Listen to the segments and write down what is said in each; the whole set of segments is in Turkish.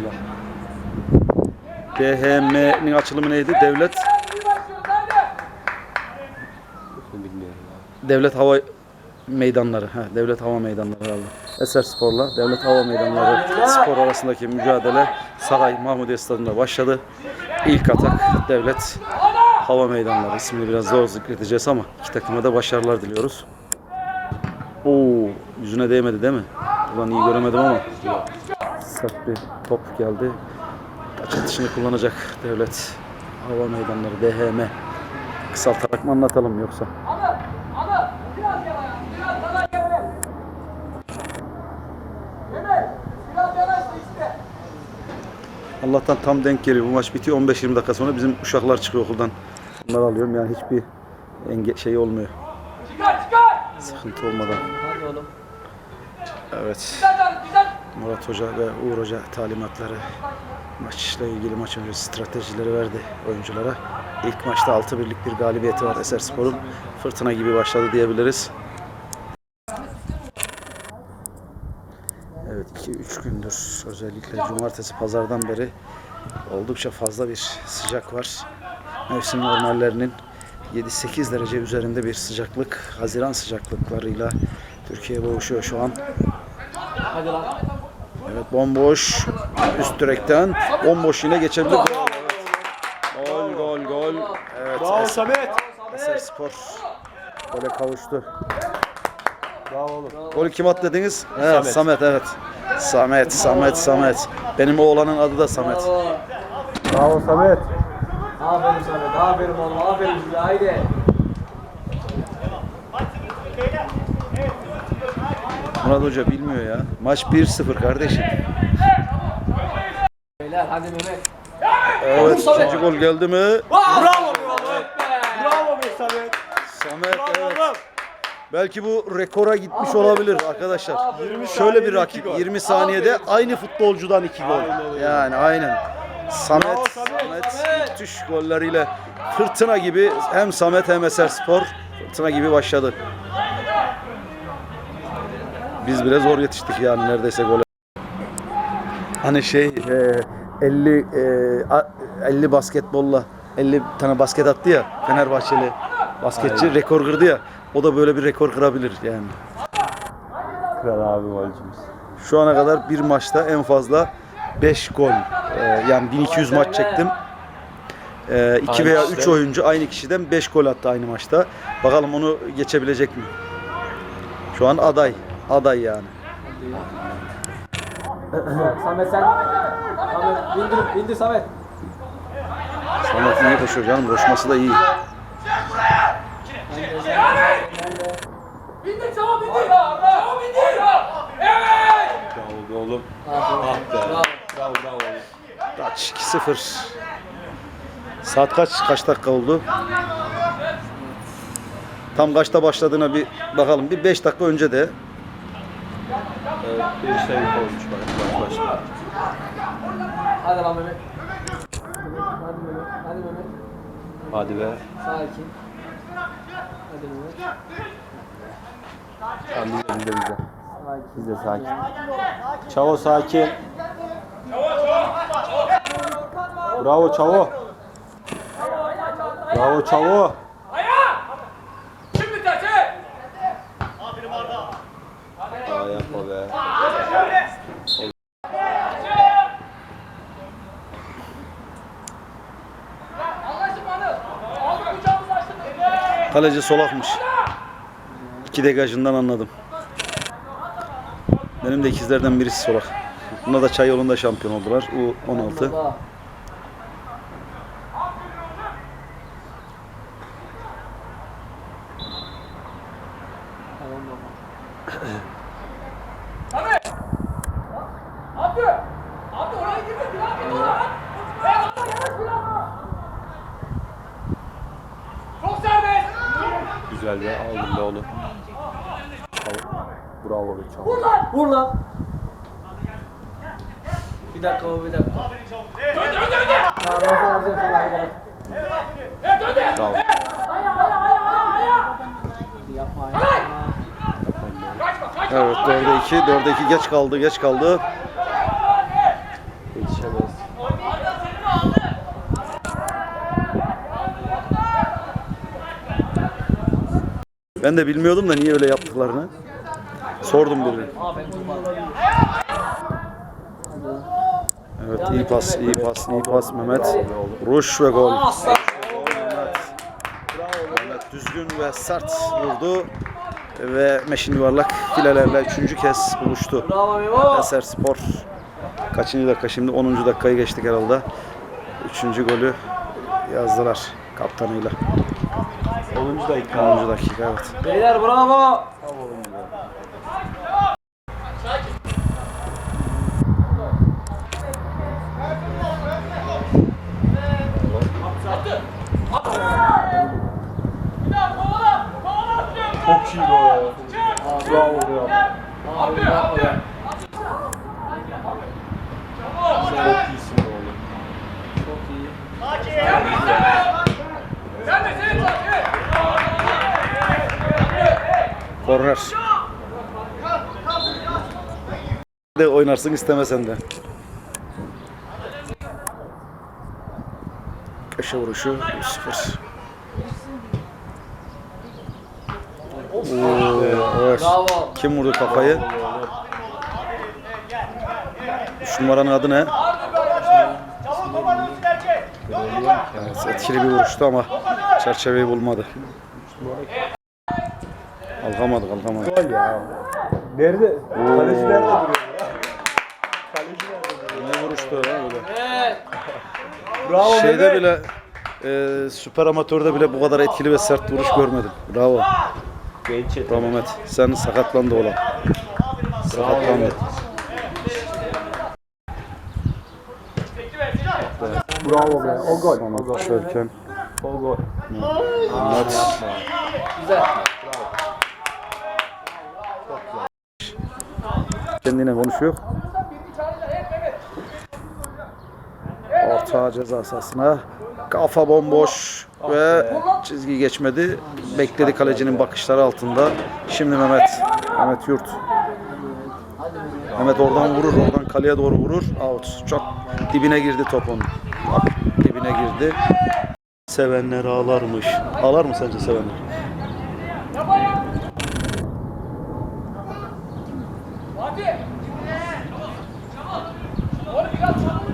Bismillah. DHM'nin açılımı neydi? Devlet. Devlet Hava Meydanları. Ha, Devlet Hava Meydanları herhalde. Eser Spor'la Devlet Hava Meydanları spor arasındaki mücadele Saray Mahmudiye Stadı'nda başladı. İlk atak Devlet Hava Meydanları ismini biraz zor zikredeceğiz ama iki takıma da başarılar diliyoruz. Oo, yüzüne değmedi değil mi? Ulan iyi göremedim ama. Sert bir top geldi. Taç atışını kullanacak Devlet Hava Meydanları DHM. Kısaltarak mı anlatalım yoksa? Allah'tan tam denk geliyor. Bu maç bitiyor 15-20 dakika sonra bizim uşaklar çıkıyor okuldan. Bunları alıyorum yani hiçbir enge şey olmuyor. Sıkıntı olmadan. Hadi oğlum. Evet. Murat Hoca ve Uğur Hoca talimatları maçla ilgili maç öncesi stratejileri verdi oyunculara. İlk maçta 6 birlik bir galibiyeti var Eserspor'un. Fırtına gibi başladı diyebiliriz. Evet 2-3 gündür özellikle cumartesi pazardan beri oldukça fazla bir sıcak var. Mevsim normallerinin 7-8 derece üzerinde bir sıcaklık, Haziran sıcaklıklarıyla Türkiye boğuşuyor şu an. Evet bomboş üst direkten bomboş yine geçebilir. Gol gol gol. Evet Bravo Es- Samet. Eser Spor gole kavuştu. Bravo oğlum. Golü kim attı dediniz? Evet, Samet. Samet. evet. Samet Samet Samet. Benim oğlanın adı da Samet. Bravo. Bravo Samet. Aferin Samet. Aferin oğlum. Aferin size. Haydi. Murat Hoca bilmiyor ya. Maç 1-0 kardeşim. Beyler hadi Mehmet. Evet ikinci gol geldi mi? Bravo. Be. Bravo be Samet. Samet Bravo evet. Belki bu rekora gitmiş olabilir arkadaşlar. 20 Şöyle bir rakip iki gol. 20 saniyede aynı futbolcudan iki gol. Aynen öyle. Yani aynen. Samet, Bravo Samet. Samet müthiş golleriyle fırtına gibi hem Samet hem Eser Spor fırtına gibi başladı. Biz bile zor yetiştik yani neredeyse gole. Hani şey e, 50 e, a- 50 basketbolla 50 tane basket attı ya Fenerbahçeli basketçi rekor kırdı ya. O da böyle bir rekor kırabilir yani. Kral abi golcümüz. Şu ana kadar bir maçta en fazla 5 gol. Ee, yani 1200 maç çektim. 2 Aynı veya kişiden. 3 oyuncu aynı kişiden 5 gol attı aynı maçta. Bakalım onu geçebilecek mi? Şu an aday. Aday yani. Samet sen. Samet indir, indir Samet. Samet iyi koşuyor canım. Koşması da iyi. İndir çabuk indir. Çabuk indir. Evet. Bravo be oğlum. Aferin. Ah be. Bravo. Bravo bravo. Kaç? 2-0. Saat kaç? Kaç dakika oldu? Tam kaçta başladığına bir bakalım. Bir 5 dakika önce de Evet, bir olmuş bak. Baş başla. Hadi lan Mehmet. Hadi Mehmet. Hadi Mehmet. Hadi be. Sakin. Hadi Mehmet. Tamam bizde bizde bizde. Sakin. Biz de sakin. Çavo sakin. Bravo Çavo. Bravo Çavo. Ayağa. Şimdi tersi. Aa yapma be. Anlaştık mı? Aldık kucağımızı açtık. Kaleci solakmış. İki degajından anladım. Benim de ikizlerden birisi solak. Buna da çay yolunda şampiyon oldular. U16. kaldı, geç kaldı. Yetişemez. Ben de bilmiyordum da niye öyle yaptıklarını. Sordum bugün. Evet iyi pas, iyi pas, iyi pas Mehmet. Ruş ve gol. Mehmet düzgün ve sert vurdu. Ve meşin yuvarlak filelerle üçüncü kez buluştu. Bravo. Eser Spor. Kaçıncı dakika şimdi? 10. dakikayı geçtik herhalde. Üçüncü golü yazdılar kaptanıyla. 10. dakika. 10. dakika evet. Beyler bravo. Bir Çok iyiydi o ya. Bravo ya. Abi yapma ya. Çok iyisin be oğlum. Çok iyi. Korner. De oynarsın istemesen de. Köşe vuruşu 3-0. Evet. Bravo. Kim vurdu kafayı? Üç numaranın adı ne? Evet, etkili bir vuruştu ama çerçeveyi bulmadı. Gol ya. Nerede? Kaleci nerede duruyor ya? Kaleci nerede duruyor? Ne vuruştu lan öyle? Evet. Bravo Şeyde Mehmet. bile e, süper amatörde bile bu kadar etkili ve sert vuruş görmedim. Bravo. Genç yetenek. Bravo Mehmet. Sen sakatlandı olan. Sakatlandı. Bravo be. O gol. Sonra koşarken O gol. Mehmet Güzel. kendine konuşuyor. Orta ceza sahasına kafa bomboş ve çizgi geçmedi. Bekledi kalecinin bakışları altında. Şimdi Mehmet. Mehmet Yurt. Mehmet oradan vurur, oradan kaleye doğru vurur. Out. Çok dibine girdi topun. Dibine girdi. Sevenler ağlarmış. Ağlar mı sence sevenler?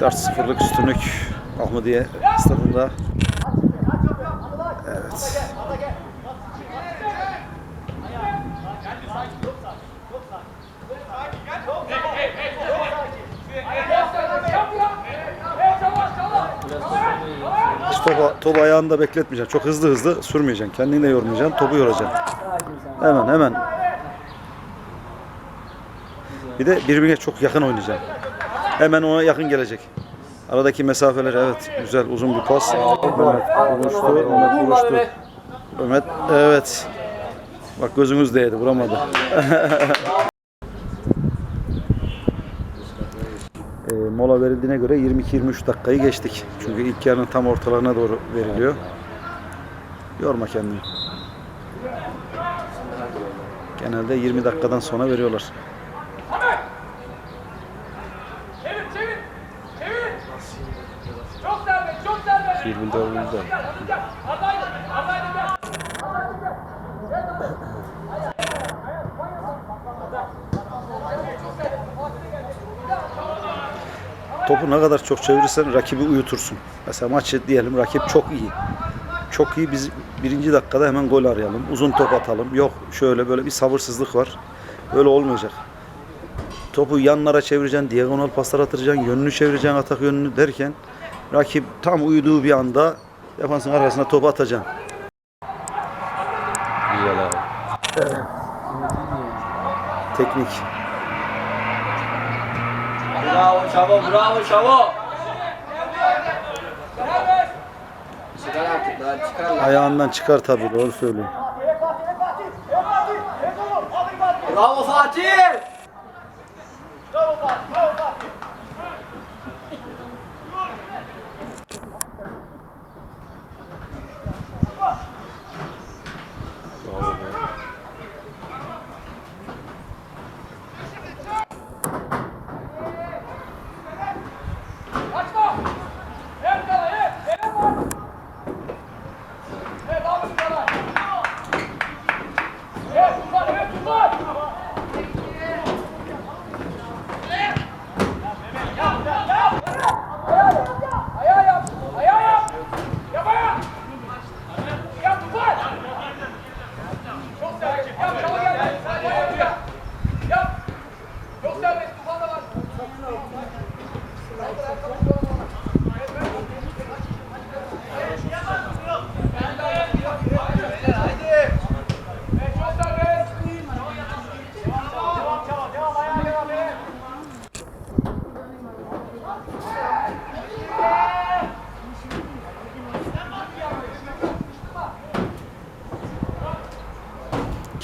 4-0'lık üstünlük Ahmediye stadında. Evet. Hiç topu, topu ayağında bekletmeyeceksin. Çok hızlı hızlı sürmeyeceksin. Kendini de yormayacaksın. Topu yoracaksın. Hemen hemen. Bir de birbirine çok yakın oynayacaksın. Hemen ona yakın gelecek. Aradaki mesafeler evet güzel uzun bir pas. Mehmet vuruştu. Mehmet. Mehmet. Mehmet evet. Bak gözümüz değdi vuramadı. e, mola verildiğine göre 22-23 dakikayı geçtik. Çünkü ilk yarının tam ortalarına doğru veriliyor. Yorma kendini. Genelde 20 dakikadan sonra veriyorlar. Çevir çevir. Çevir. Çok serbest, çok serbest. 24'ümüzde. Adaylı, adaylı gel. Topu ne kadar çok çevirirsen rakibi uyutursun. Mesela maçı diyelim rakip çok iyi. Çok iyi biz birinci dakikada hemen gol arayalım. Uzun top atalım. Yok şöyle böyle bir sabırsızlık var. Böyle olmayacak. Topu yanlara çevireceksin, diagonal paslar atacaksın, yönünü çevireceksin, atak yönünü derken rakip tam uyuduğu bir anda defansın arkasına topu atacaksın. Güzel abi. Teknik. Bravo Şavo. Bravo Şavo. Çıkar artık daha çıkar lan. Ayağından çıkar tabii doğru söylüyor. Bravo Fatih. Kaçma.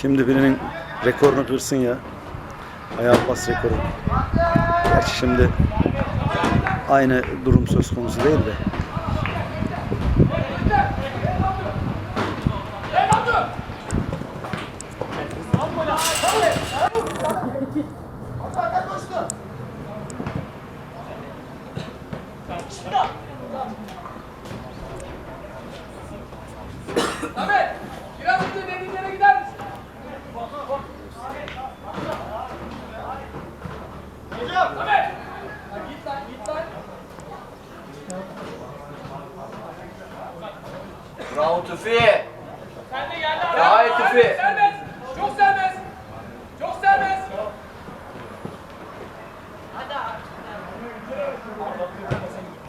Kimdi birinin rekorunu kırsın ya. Ayağı pas rekoru. Gerçi şimdi aynı durum söz konusu değil de. Samet, biraz önce dediğin yere gider misin? Samet, git lan, git lan. Bravo Tüfi. Sen de gel lan. Tüfi. Serbest, çok serbest. Çok serbest.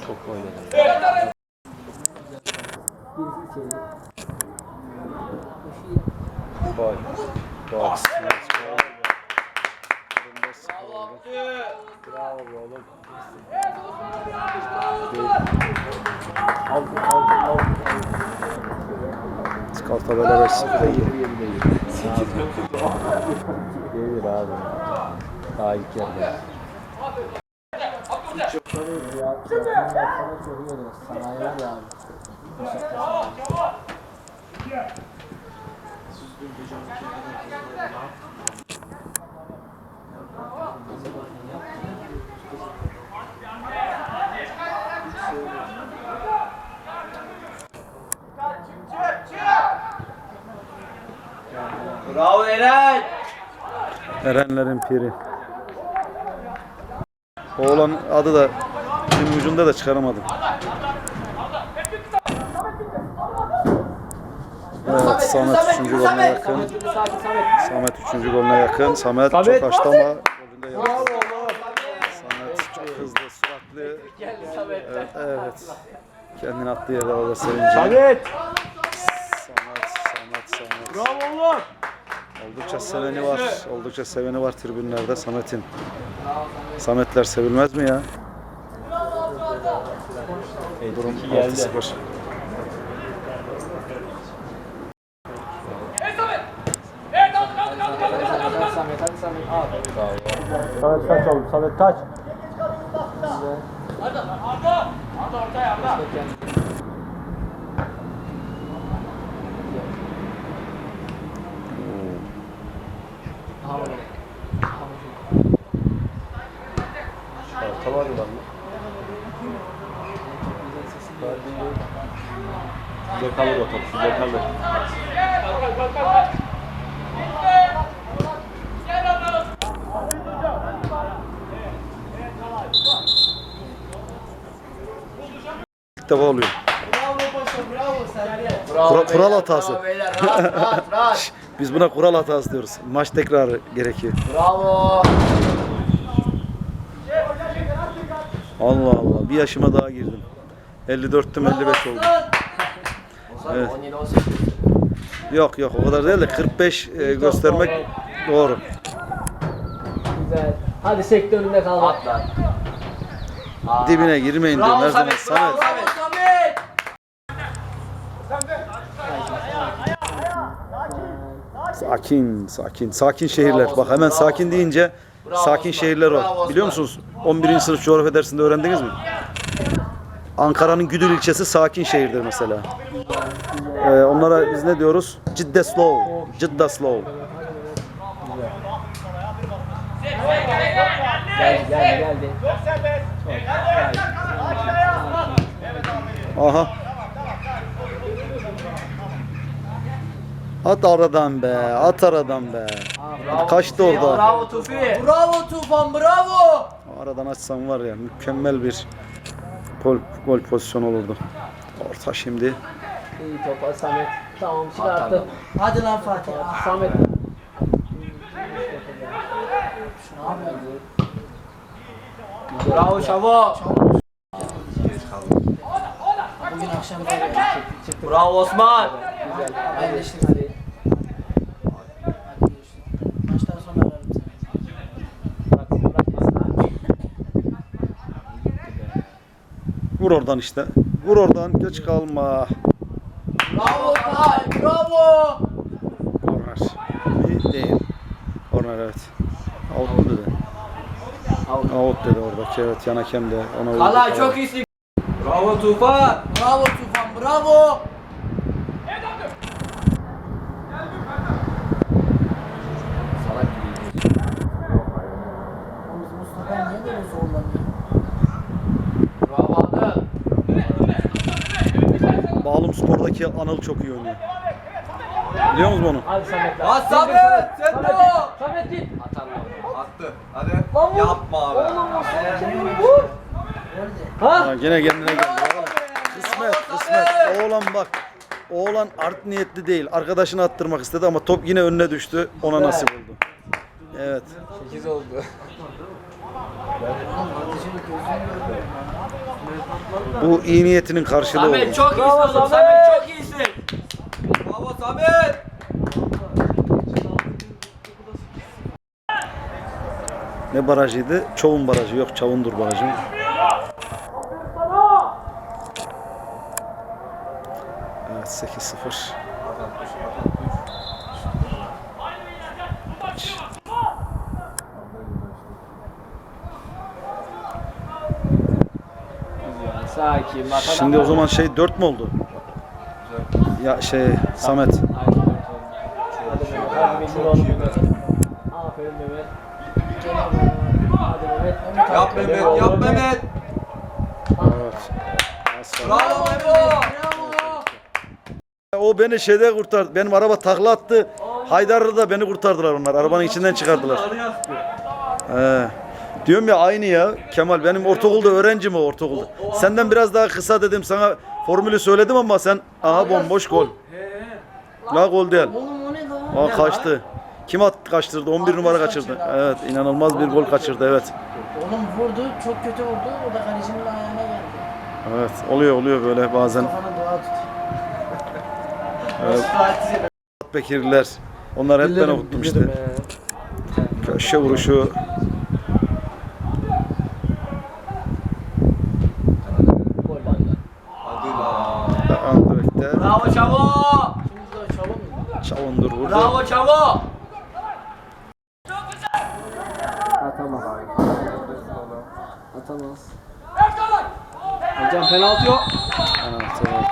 Çok oynadı. Evet, evet. Gol. Gol. Bravo be oğlum. Aldı aldı aldı. Skarta böyle 5-0'da iyi. Gelir abi. İlk yarıda. Bravo Eren. Erenlerin piri. Oğlan adı da dilim ucunda da çıkaramadım. Evet, Samet 3. golüne yakın. Samet. Samet 3. golüne yakın. Samet, çok açtı ama golünde. Samet çok hızlı, süratli. Evet, evet. Kendini attığı yerde orada sevinci. Samet, Samet, Samet. Bravo oğlum. Oldukça seveni var. Oldukça seveni var tribünlerde Samet'in. Sametler sevilmez mi ya? Durum İki geldi. 6-0. Evet Samet. Kaç oğlum? Samet kaç? Arda, Arda. Arda ortaya, Arda. Size kalır o top. Size kalır. İlk defa oluyor. Bravo Kura- kural hatası. Bravo beyler. Rahat rahat rahat. Biz buna kural hatası diyoruz. Maç tekrarı gerekiyor. Bravo. Allah Allah. Bir yaşıma daha girdim. 54'tüm 55 oldum. Evet. 17 18. Yok yok o kadar değil de 45 e, göstermek doğru. Güzel. Hadi sekte önünde kalma. At lan. Dibine girmeyin diyorum her Bravo zaman Samet. Bravo Samet. Sakin, sakin. Sakin şehirler. Bak hemen sakin deyince Bravo sakin Osman, şehirler var. Biliyor musunuz? 11. sınıf coğrafya dersinde öğrendiniz mi? Ankara'nın Güdül ilçesi sakin şehirdir mesela. Ee, onlara biz ne diyoruz? Cidde slow. Cidda slow. Geldi geldi geldi. Aha. At aradan be. At aradan be. Kaçtı orada. Bravo Tufi. Bravo Tufan bravo. Aradan açsam var ya mükemmel bir gol, gol pozisyonu olurdu. Orta şimdi. İyi topa Samet. Tamam çıkarttı. Hadi lan Fatih. Samet. Bravo Şavo. Bugün akşam çıktı. Bravo Osman. Güzel. Hadi. Maçtan sonra ararım. Vur oradan işte. Vur oradan. Geç kalma. Bravo Kay. Bravo. Korner. İyi değil. Korner evet. Out mu dedi? Out dedi oradaki evet. Yan hakem de ona vurdu. Kalay çok iyisin. Bravo Tufan. Bravo Tufan. Bravo. Salak gibi. Mustafa niye böyle zorlanıyor? Bravo Anıl. Spor'daki Anıl çok iyi oynuyor. Biliyor musun onu? Hadi Samet. Bas Samet. Sen de o. Samet git. Atarlar. Attı. Hadi. Yapma abi. Ha? Ha, gene kendine geldi. Kısmet, kısmet. Oğlan bak. Oğlan art niyetli değil. Arkadaşını attırmak istedi ama top yine önüne düştü. Ona nasip oldu. Evet. 8 oldu. Bu iyi niyetinin karşılığı oldu. Samet çok iyisin oğlum. Samet çok iyisin. Bravo Samet. Ne barajıydı? Çoğun barajı. Yok Çavundur barajı. Evet 8-0. Sakin. Bak Şimdi o zaman şey 4 mü oldu? Ya şey Samet. Hadi Mehmet. Aferin Mehmet. Hadi Mehmet. Yap Mehmet. Yap Mehmet. Evet. Bravo. O beni şeyde kurtardı. Benim araba takla attı. Haydar'ı da beni kurtardılar onlar. Arabanın içinden çıkardılar. He. Diyorum ya aynı ya. Kemal benim ortaokulda öğrencim o ortaokulda. Senden biraz daha kısa dedim sana formülü söyledim ama sen aha bomboş gol. La gol değil. Aa kaçtı. Kim at kaçtırdı? 11 numara kaçırdı. Evet inanılmaz bir gol kaçırdı evet. Oğlum vurdu, çok kötü vurdu. O da kalecinin ayağına geldi. Evet oluyor oluyor böyle bazen. Tut. Bekirliler. Onlar hep ben okuttum işte. Köşe vuruşu. Gol lan. Hadi lan. Andrek'te. Bravo Çavo. Şimdi de Çavundur vurdu. Bravo Çavo. Atamaz. Atamaz. Hocam penaltı yok. Penaltı, evet.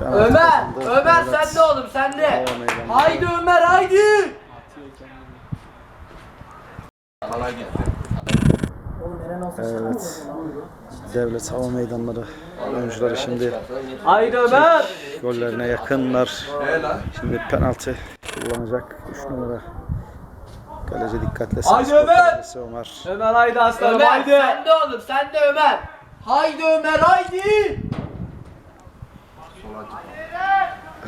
Penaltı Ömer. kazandı. Ömer Evet. sen de oğlum sen de. Hava meydanı. Haydi Ömer haydi. Bana gitti. Evet. Devlet hava meydanları oyuncuları şimdi Haydi Ömer. Gollerine yakınlar. Şimdi penaltı kullanacak 3 numara. Kaleci dikkatle. Haydi Ömer! Ömer. Ömer haydi aslanım Ömer haydi. sen de oğlum sen de Ömer. Haydi Ömer haydi.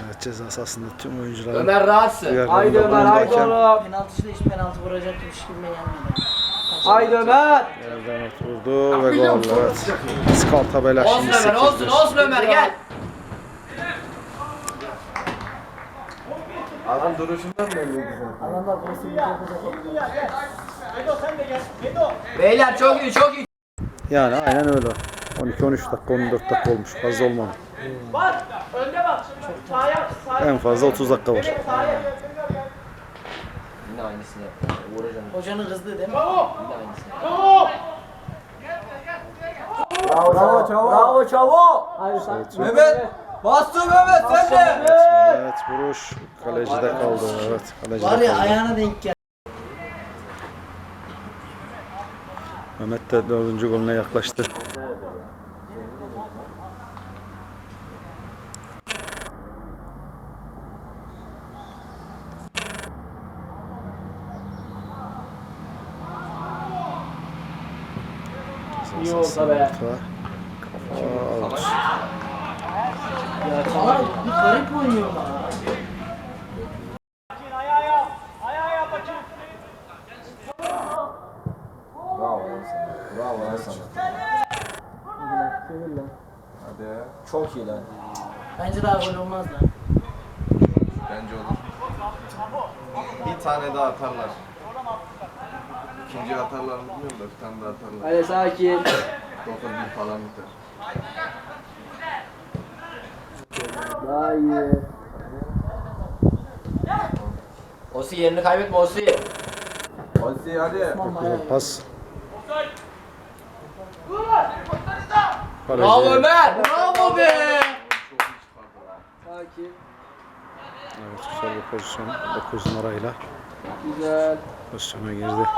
Evet ceza sahasında tüm oyuncular. Ömer rahatsın. Haydi Ömer haydi oğlum. Penaltıcı da hiç penaltı vuracakmış gibi gelmedi. Haydi Ömer. Yerden vurdu ve gol. Evet. Skor tabela Olsun şimdi Ömer olsun 8-1. olsun Ömer gel. Adam duruşundan belliydi zaten. Adamlar burası bir yapacak. Beyler çok iyi çok iyi. Yani aynen öyle. 12-13 dakika 14 dakika olmuş. Fazla olmadı. Bak, önde bak. Sahaya, sahaya. En fazla 30 dakika var. Yine aynısını yap. Vuracağım. Hocanın kızdı değil mi? Bravo. Yine aynısını. Bravo. Bravo Çavo. Bravo Çavo. Haydi sen. Mehmet. Bastı Mehmet sen de. Evet vuruş. Kalecide kaldı. Evet kalecide Var ya kaldı. ayağına denk geldi. Mehmet de dördüncü golüne yaklaştı. İyi olsa be. Kafa. Kafa out. Ama bir garip oynuyorlar. Ayağa, ayağa yap bakayım. Bravo lan sana. Bravo lan sana. Hadi. Çok iyi lan. Bence daha gol olmaz lan. Bence olur. Bir tane daha atarlar. Bilmiyorum da bir tane daha sakin. İyi. Osi yerini kaybetme Osi. Hadi hadi. Güzel pas. Bravo Kaleci. Ömer. Bravo be. Sakin. Evet güzel bir pozisyon. 9 numarayla Güzel. pozisyona girdi.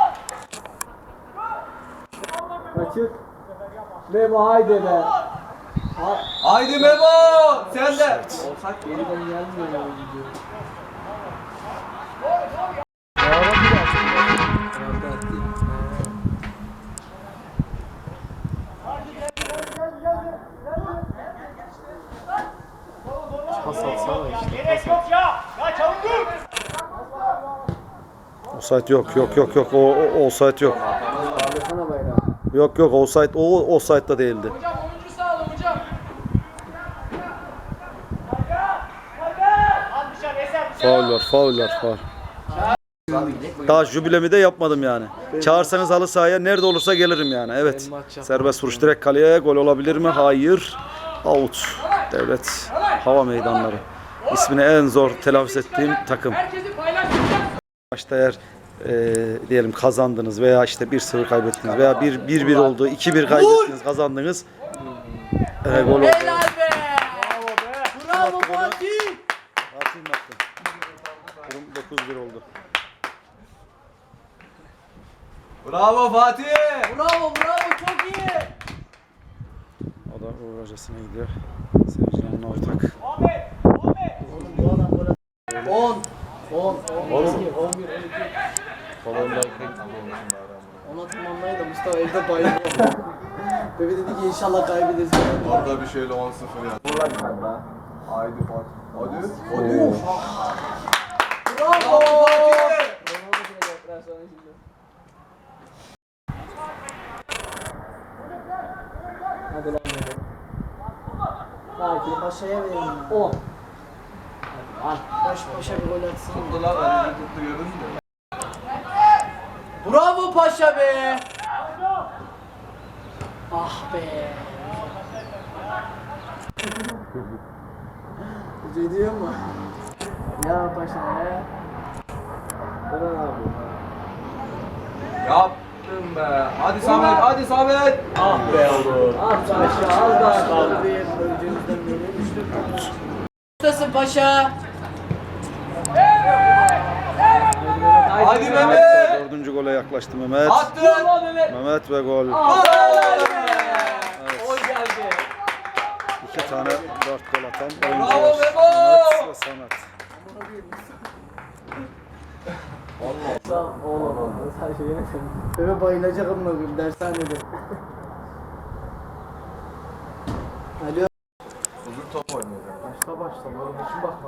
Açık. Memo haydi be. Ha, Haydi Memo! Sen de. geriden gelmiyor ya gidiyor. Offside yok yok yok yok. O, o offside yok. Yok yok offside o offside da değildi. Hocam oyuncu sağ olun hocam. Faul var, faul var, faul. Daha jübilemi de yapmadım yani. Çağırsanız halı sahaya nerede olursa gelirim yani. Evet. Serbest vuruş direkt kaleye gol olabilir mi? Hayır. Out. Devlet Hava Meydanları. İsmini en zor telaffuz ettiğim takım. Maçta eğer e, diyelim kazandınız veya işte 1-0 kaybettiniz veya 1-1 oldu, 2-1 kaybettiniz, kazandınız. E, gol oldu. Helal be. Bravo Fatih. Fatih mi attı? Durum 9-1 oldu. Bravo Fatih! Bravo bravo çok iyi. O da Uğur hocasına gidiyor. Sevgili ortak. 10. 10. 11. 11. 12. Ona tamamlayı da Mustafa evde bayılıyor. Bebe dedi ki inşallah kaybederiz. Orada bir şeyle 10-0 ya. Haydi Fatih. Hadi. Hadi. Bravo. Hadi lan Memo. Sakin paşaya verin ya. 10. Baş paşa bir gol atsın. Tuttular. Hadi tuttu gördün mü? Bravo Paşa be. Ah be. Hoca diyor mu? Ya paşa ya. Eren abi. Yaptım be. Hadi Samet, hadi Samet. Ah be oğlum. Ah Saşa az daha kaldı. Tabii hocamızdan böyle düştük. Ustasın Paşa. Hadi Mehmet. Gole yaklaştı Mehmet. Attın. Mehmet ve gol. O geldi. İki tane dört gol atan oyuncu Bravo. Memo. Mehmet ve Samet. Sağ oğlum. Saşa yine sen. Bebe bayılacak amına koyayım dershanede. Alo. Uzun top oynuyor. Başla başla oğlum hiç bakma.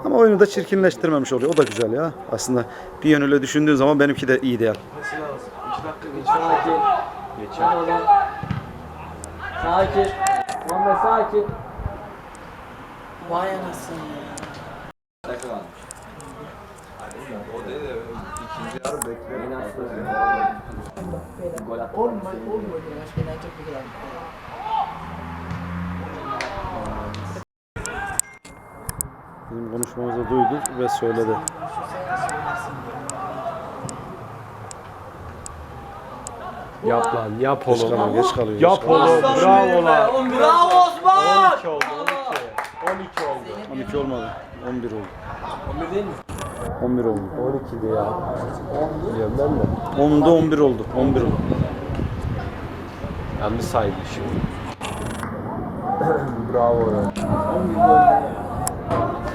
Ama oyunu da çirkinleştirmemiş oluyor. O da güzel ya. Aslında bir yönüyle düşündüğün zaman benimki de iyi. Sakin. Geçer. Oğlum. Sakin. Sakin. Vay anasını ya. O değil de ikinci yarı bekliyor. Olma olma diyor. Başka ne Bizim konuşmamızı duydu ve söyledi. Yap lan yap Geç kalıyor, geç kalıyor. Yap geç kalıyor. oğlum bravo lan. Bravo Osman. 12 oldu 12. 12 oldu. 12 olmadı. 11 oldu. 11 değil mi? 11 oldu. 12'di ya. Biliyorum ben de. 10'da 11 oldu. 11 oldu. Yanlış saydı şimdi. bravo lan.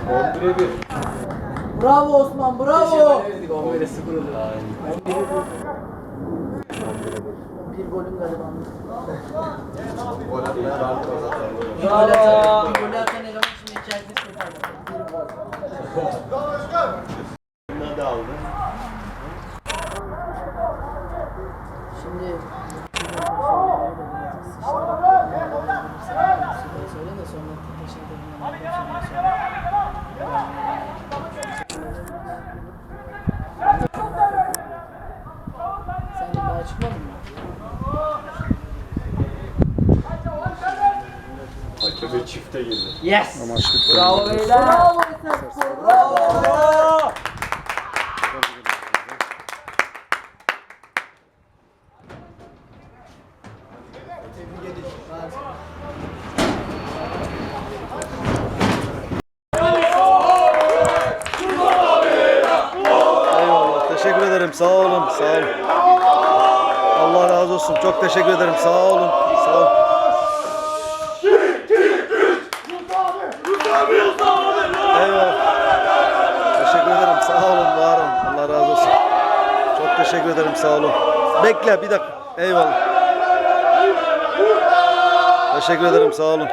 11'e 1. Bravo Osman bravo. Dedik 11'e 0 olur. Bir golüm galiba. Gol gol bir gol atan eleman şimdi içeride çıkardı. Bunları da aldı. Şimdi söyle de sonra teşekkür Sen daha çıkmadın mı? girdi, çifte girdi. Yes. Maç bitti. Bravo beyler. Tebrik ederim. Eyvallah. Teşekkür ederim. Sağ olun. Sağ olun. Allah razı olsun. Çok teşekkür ederim. Sağ olun. Sağ olun. Eyvallah. Teşekkür ederim. Sağ olun. Var olun. Allah razı olsun. Çok teşekkür ederim. Sağ olun. Bekle bir dakika. Eyvallah. Teşekkür ederim. Sağ olun.